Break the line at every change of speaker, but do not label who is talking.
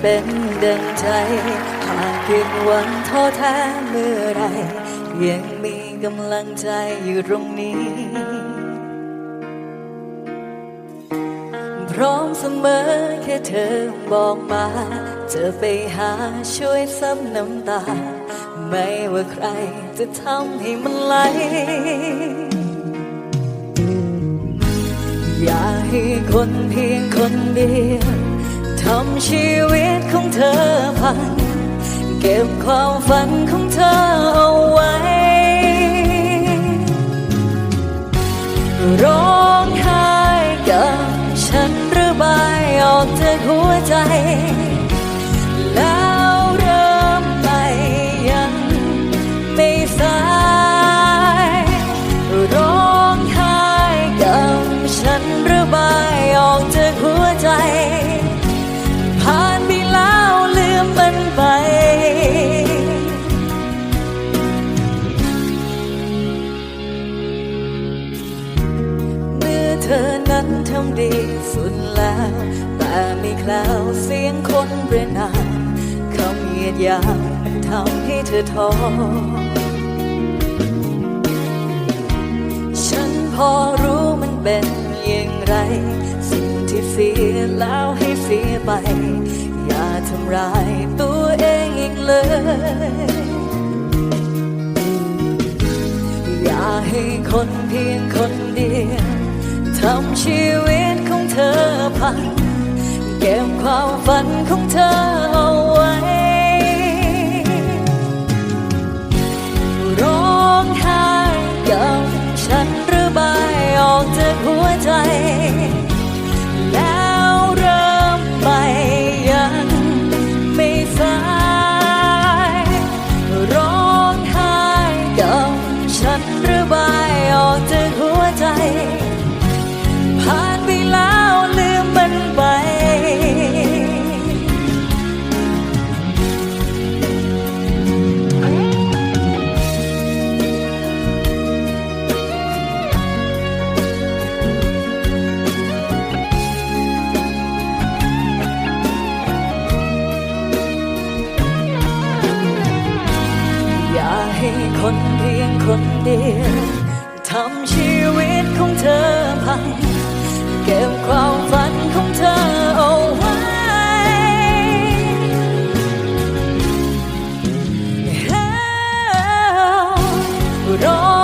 เป็นดังใจ หากผิดหวังท้อแท้เมื่อไร ยังมีกำลังใจอยู่ตรงนี้ พร้อมเสมอแค่เธอบอกมา จะไปหาช่วยซับน้ำตา ไม่ว่าใครจะทำให้มันไหลอยากให้คนเพียงคนเดียว ทำชีวิตของเธอพัง เก็บความฝันของเธอเอาไว้ ร้องไห้กับฉันระบายออกจากหัวใจ แล้ว เธอนั้นทำดีสุดแล้ว แต่ไม่แคล้วเสียงคนเรียนนามคำเหยียดยามมันทำให้เธอท้อฉันพอรู้มันเป็นอย่างไร สิ่งที่เสียแล้วให้เสียไป อย่าทำร้ายตัวเองอีกเลยอย่าให้คนเพียงคนเดียว ทำชีวิตของเธอพังเก็บความฝันของเธอเอา ให้คนเพียงคนเดียวทำชีวิตของเธอพัง เก็บความฝันของเธอเอาไว้ รอ